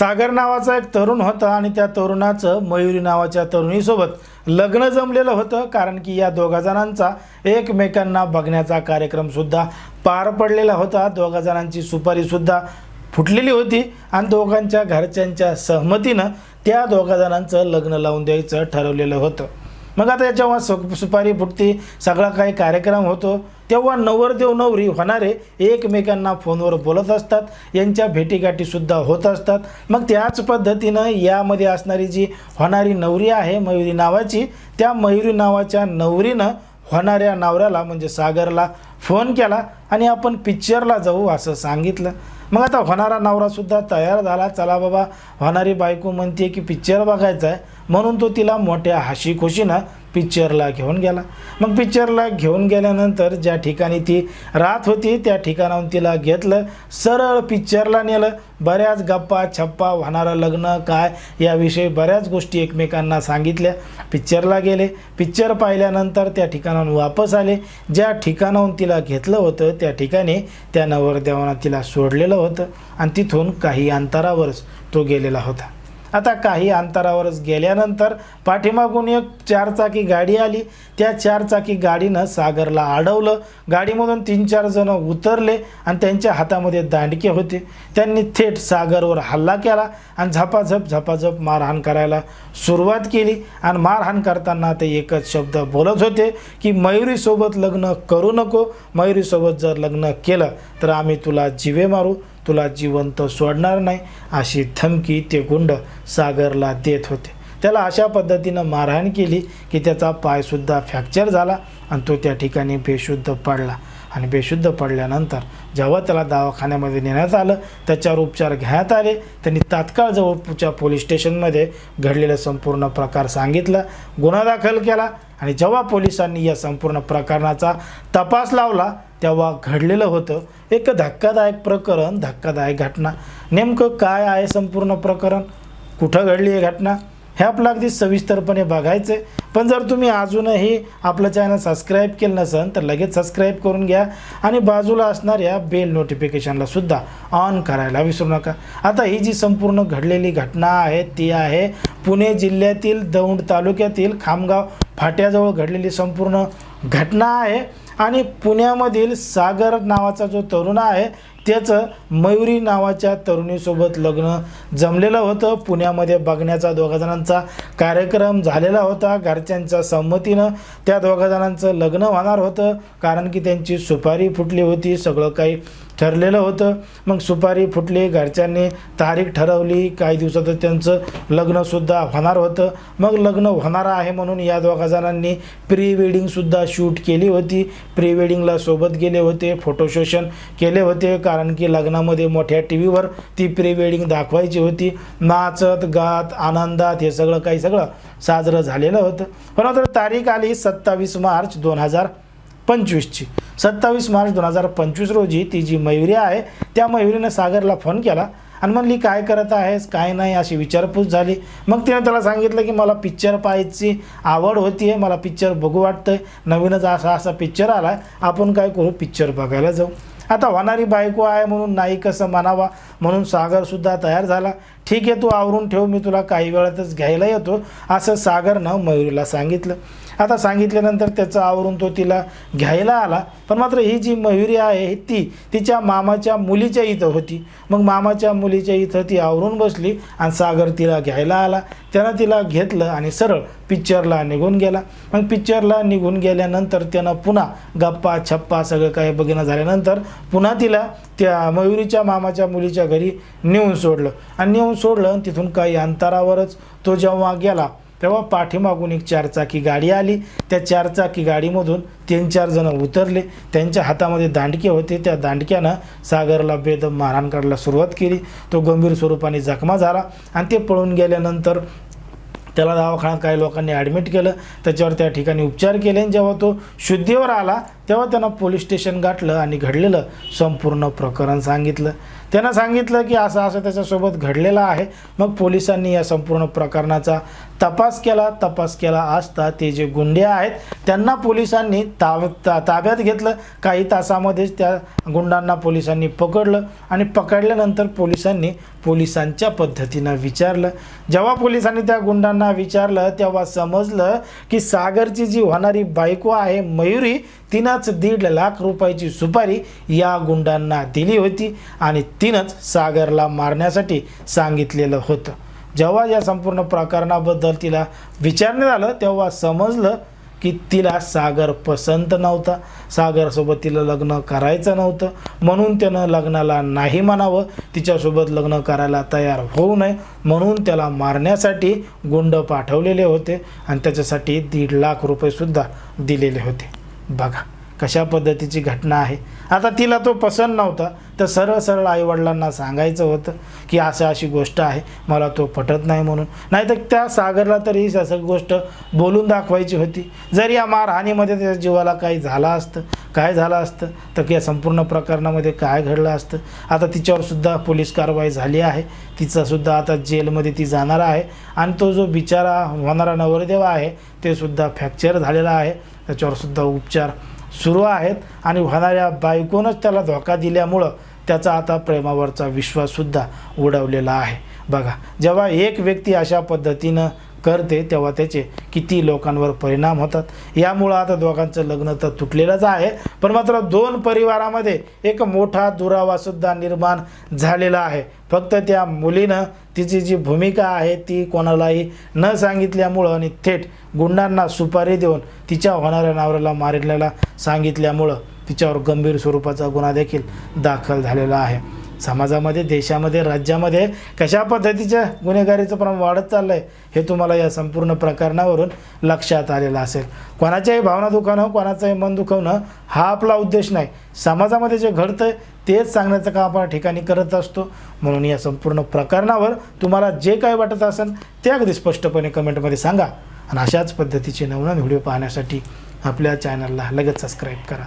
सागर नावाचा एक तरुण होता आणि त्या तरुणाचं मयुरी नावाच्या तरुणीसोबत लग्न जमलेलं होतं कारण की या दोघा जणांचा एकमेकांना बघण्याचा कार्यक्रमसुद्धा पार पडलेला होता. दोघा जणांची सुपारीसुद्धा फुटलेली होती आणि दोघांच्या घरच्यांच्या सहमतीनं त्या दोघा जणांचं लग्न लावून द्यायचं ठरवलेलं होतं. मग आता जेव्हा सु सुपारी फुटती सगळा काही कार्यक्रम होतो तेव्हा नवरदेव नवरी होणारे एकमेकांना फोनवर बोलत असतात. यांच्या भेटीगाठीसुद्धा होत असतात. मग त्याच पद्धतीनं यामध्ये असणारी जी होणारी नवरी आहे मयुरी नावाची त्या मयुरी नावाच्या नवरीनं होणाऱ्या नवऱ्याला म्हणजे सागरला फोन केला आणि आपण पिक्चरला जाऊ असं सांगितलं. मग आता होणारा नवरासुद्धा तयार झाला. चला बाबा होणारी बायको म्हणते की पिक्चर बघायचा आहे म्हणून तो तिला मोठ्या हाशी खुशीनं पिक्चरला घेऊन गेला. मग पिक्चरला घेऊन गेल्यानंतर ज्या ठिकाणी ती राहत होती त्या ठिकाणाहून तिला घेतलं. सरळ पिक्चरला नेलं. बऱ्याच गप्पा छप्पा होणारं लग्न काय याविषयी बऱ्याच गोष्टी एकमेकांना सांगितल्या. पिक्चरला गेले. पिक्चर पाहिल्यानंतर त्या ठिकाणाहून वापस आले. ज्या ठिकाणाहून तिला घेतलं होतं त्या ठिकाणी त्या नवरदेवानं तिला सोडलेलं होतं. आणि तिथून काही अंतरावरच तो गेलेला होता. आता काही अंतरावरच गेल्यानंतर पाठीमागून एक चारचाकी गाडी आली. त्या चारचाकी गाडीनं सागरला अडवलं गाडीमधून तीन चार जण उतरले आणि त्यांच्या हातामध्ये दांडके होते. त्यांनी थेट सागरवर हल्ला केला आणि झपाझप झपाझप मारहाण करायला सुरुवात केली. आणि मारहाण करताना ते एकच शब्द बोलत होते की मयुरीसोबत लग्न करू नको. मयुरीसोबत जर लग्न केलं तर आम्ही तुला जिवे मारू. तुला जिवंत सोडणार नाही अशी धमकी ते गुंड सागरला देत होते. त्याला अशा पद्धतीनं मारहाण केली की त्याचा पायसुद्धा फ्रॅक्चर झाला आणि तो त्या ठिकाणी बेशुद्ध पडला. आणि बेशुद्ध पडल्यानंतर जेव्हा त्याला दवाखान्यामध्ये नेण्यात आलं त्याच्यावर उपचार घेण्यात आले त्यांनी तात्काळ जवळच्या पोलीस स्टेशनमध्ये घडलेला संपूर्ण प्रकार सांगितला गुन्हा दाखल केला आणि जेव्हा पोलिसांनी या संपूर्ण प्रकरणाचा तपास लावला तेव्हा घडलेलं होतं एक धक्कादायक प्रकरण धक्कादायक घटना. नेमकं काय आहे संपूर्ण प्रकरण? कुठं घडली ही घटना? हे आपलं अगदी सविस्तरपणे बघायचं आहे पण जर तुम्ही अजूनही आपलं चॅनल सबस्क्राईब केलं नसेल तर लगेच सबस्क्राईब करून घ्या आणि बाजूला असणाऱ्या बेल नोटिफिकेशनला सुद्धा ऑन करायला विसरू नका. आता ही जी संपूर्ण घडलेली घटना आहे ती आहे पुणे जिल्ह्यातील दौंड तालुक्यातील खामगाव फाट्याजवळ घडलेली संपूर्ण घटना आहे. आणि पुण्यामधील सागर नावाचा जो तरुण आहे त्याचं मयुरी नावाच्या तरुणीसोबत लग्न जमलेलं होतं. पुण्यामध्ये बघण्याचा दोघा जणांचा कार्यक्रम झालेला होता. घरच्यांच्या संमतीनं त्या दोघा जणांचं लग्न होणार होतं. कारण की त्यांची सुपारी फुटली होती. सगळं काही ठरलेलं होतं. मग सुपारी फुटली घरच्यांनी तारीख ठरवली काही दिवसातच त्यांचं लग्नसुद्धा होणार होतं. मग लग्न होणार आहे म्हणून या दोघा जणांनी प्री वेडिंगसुद्धा शूट केली होती. प्री वेडिंगला सोबत गेले होते फोटोशोशन केले होते कारण की लग्नामध्ये मोठ्या टी व्हीवर ती प्री वेडिंग दाखवायची होती. नाचत गात आनंदात हे सगळं काही सगळं साजरं झालेलं होतं. पण आता तारीख आली सत्तावीस मार्च दोन हजार पंचवीसची. सत्तावीस मार्च दोन हजार पंचवीस रोजी ती जी मयुरी आहे त्या मयुरीनं सागरला फोन केला आणि म्हणली काय करत आहेस? काय नाही? अशी विचारपूस झाली. मग तिने त्याला सांगितलं की मला पिक्चर पाहायची आवड होती आहे मला पिक्चर बघू वाटतंय. नवीनच असा असा पिक्चर आला आहे आपण काय करू? पिक्चर बघायला जाऊ. आता होणारी बायको आहे म्हणून नाही कसं म्हणावा? म्हणून सागरसुद्धा तयार झाला. ठीक आहे तू आवरून ठेव. मी तुला काही वेळातच घ्यायला येतो असं सागरनं मयुरीला सांगितलं. आता सांगितल्यानंतर त्याचं आवरून तो तिला घ्यायला आला. पण मात्र ही जी मयुरी आहे ती तिच्या मामाच्या मुलीच्या इथं होती. मग मामाच्या मुलीच्या इथं ती आवरून बसली आणि सागर तिला घ्यायला आला. त्यानं तिला घेतलं आणि सरळ पिक्चरला निघून गेला. मग पिक्चरला निघून गेल्यानंतर त्यानं पुन्हा गप्पा छप्पा सगळं काही बघणं झाल्यानंतर पुन्हा तिला त्या मयुरीच्या मामाच्या मुलीच्या घरी नेऊन सोडलं. आणि नेऊन सोडलं आणि तिथून काही अंतरावरच तो जेव्हा गेला तेव्हा पाठीमागून एक चारचाकी गाडी आली. त्या चारचाकी गाडीमधून तीन चार जण उतरले. त्यांच्या हातामध्ये दांडके होते. त्या दांडक्यानं सागरला बेदम मारहाण करायला सुरुवात केली. तो गंभीर स्वरूपाने जखमा झाला आणि ते पळून गेल्यानंतर त्याला दवाखान्यात काही लोकांनी ॲडमिट केलं. त्याच्यावर त्या ठिकाणी उपचार केले आणि जेव्हा तो शुद्धीवर आला तेव्हा त्यांना पोलीस स्टेशन गाठलं आणि घडलेलं संपूर्ण प्रकरण सांगितलं. त्यानं सांगितलं की असं असं त्याच्यासोबत घडलेलं आहे. मग पोलिसांनी या संपूर्ण प्रकरणाचा तपास केला. तपास केला असता ते जे गुंडे आहेत त्यांना पोलिसांनी ताब ता ताब्यात घेतलं. काही तासामध्येच त्या गुंडांना पोलिसांनी पकडलं आणि पकडल्यानंतर पोलिसांनी पोलिसांच्या पद्धतीनं विचारलं. जेव्हा पोलिसांनी त्या गुंडांना विचारलं तेव्हा समजलं की सागरची जी होणारी बायको आहे मयुरी तिनंच दीड लाख रुपयाची सुपारी या गुंडांना दिली होती आणि तिनंच सागरला मारण्यासाठी सांगितलेलं होतं. जेव्हा या संपूर्ण प्रकरणाबद्दल तिला विचारण्यात आलं तेव्हा समजलं की तिला सागर पसंत नव्हता. सागरसोबत तिला लग्न करायचं नव्हतं. म्हणून त्यानं लग्नाला नाही म्हणावं. तिच्यासोबत लग्न करायला तयार होऊ नये. म्हणून त्याला मारण्यासाठी गुंड पाठवलेले होते आणि त्याच्यासाठी दीड लाख रुपयेसुद्धा दिलेले होते. बघा कशा पद्धतीची घटना आहे. आता तिला तो पसंत नव्हता तर सरळ सरळ आईवडिलांना सांगायचं होतं की असं अशी गोष्ट आहे मला तो पटत नाही म्हणून. नाही तर त्या सागरला तर ही असं गोष्ट बोलून दाखवायची होती. जर या मारहाणीमध्ये त्या जीवाला काही झालं असतं काय झालं असतं तर या संपूर्ण प्रकरणामध्ये काय घडलं असतं? आता तिच्यावरसुद्धा पोलीस कारवाई झाली आहे. तिचासुद्धा आता जेलमध्ये ती जाणार आहे. आणि तो जो बिचारा होणारा नवरदेव आहे ते सुद्धा फ्रॅक्चर झालेला आहे. त्याच्यावरसुद्धा उपचार सुरू आहेत. आणि होणाऱ्या बायकोनंच त्याला धोका दिल्यामुळं त्याचा आता प्रेमावरचा विश्वाससुद्धा उडवलेला आहे. बघा जेव्हा एक व्यक्ती अशा पद्धतीनं करते तेव्हा त्याचे किती लोकांवर परिणाम होतात. यामुळं आता दोघांचं लग्न तर तुटलेलंच आहे. पण मात्र दोन परिवारामध्ये एक मोठा दुरावासुद्धा निर्माण झालेला आहे. फक्त त्या मुलीनं तिची जी भूमिका आहे ती कोणालाही न सांगितल्यामुळं आणि थेट गुंडांना सुपारी देऊन तिच्या होणाऱ्या नवऱ्याला मारलेला सांगितल्यामुळं तिच्यावर गंभीर स्वरूपाचा गुन्हा देखील दाखल झालेला आहे. समाजामध्ये देशामध्ये राज्यामध्ये कशा पद्धतीच्या गुन्हेगारीचं प्रमाण वाढत चाललं आहे हे तुम्हाला या संपूर्ण प्रकरणावरून लक्षात आलेलं असेल. कोणाच्याही भावना दुखावणं कोणाचंही मन दुखवणं हा आपला उद्देश नाही. समाजामध्ये जे घडतं आहे तेच सांगण्याचं काम आपण ठिकाणी करत असतो. म्हणून या संपूर्ण प्रकरणावर तुम्हाला जे काही वाटत असेल ते अगदी स्पष्टपणे कमेंटमध्ये सांगा. आणि अशाच पद्धतीचे नवनवीन व्हिडिओ पाहण्यासाठी आपल्या चॅनलला लगेच सबस्क्राईब करा.